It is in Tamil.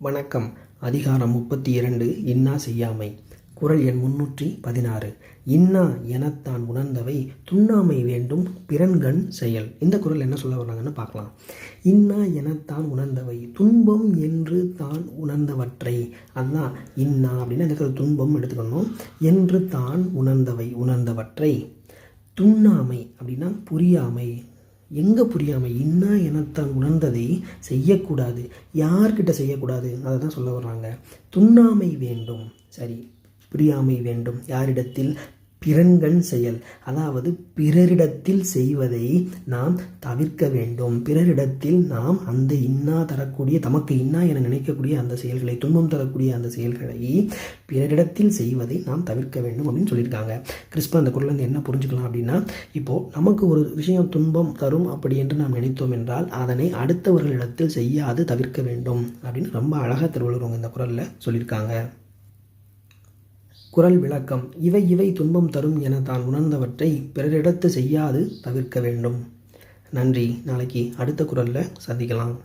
வணக்கம். அதிகாரம் முப்பத்தி இரண்டு இன்னா செய்யாமை. குறள் எண் முன்னூற்றி பதினாறு. இன்னா எனத்தான் உணர்ந்தவை துண்ணாமை வேண்டும் பிறன்கண் செயல். இந்த குறள் என்ன சொல்ல வர்றாங்கன்னு பார்க்கலாம். இன்னா எனத்தான் உணர்ந்தவை துன்பம் என்று தான் உணர்ந்தவற்றை. அதுதான் இன்னா அப்படின்னு இந்த துன்பம் எடுத்துக்கணும். என்று தான் உணர்ந்தவை உணர்ந்தவற்றை. துண்ணாமை அப்படின்னா புரியாமை. எங்கே புரியாமை இன்னா எனத்தான் உணர்ந்ததை செய்யக்கூடாது யார்கிட்ட செய்யக்கூடாது? அதை தான் சொல்ல வர்றாங்க. துண்ணாமை வேண்டும். சரி புரியாமை வேண்டும். யாரிடத்தில் பிறன்கண் செயல். அதாவது பிறரிடத்தில் செய்வதை நாம் தவிர்க்க வேண்டும். பிறரிடத்தில் நாம் அந்த இன்னா தரக்கூடிய தமக்கு இன்னா என நினைக்கக்கூடிய அந்த செயல்களை துன்பம் தரக்கூடிய அந்த செயல்களை பிறரிடத்தில் செய்வதை நாம் தவிர்க்க வேண்டும் அப்படின்னு சொல்லியிருக்காங்க. கிறிஸ்ப அந்த குரல் என்ன புரிஞ்சுக்கலாம் அப்படின்னா இப்போது நமக்கு ஒரு விஷயம் துன்பம் தரும் அப்படி என்று நாம் நினைத்தோம் என்றால் அதனை அடுத்தவர்களிடத்தில் செய்யாது தவிர்க்க வேண்டும் அப்படின்னு ரொம்ப அழகாக திருவள்ளுவர் இந்த குரலில் சொல்லியிருக்காங்க. குரல் விளக்கம். இவை இவை துன்பம் தரும் என தான் உணர்ந்தவற்றை பிறரிடத்து செய்யாது தவிர்க்க வேண்டும். நன்றி. நாளைக்கு அடுத்த குரலில் சந்திக்கலாம்.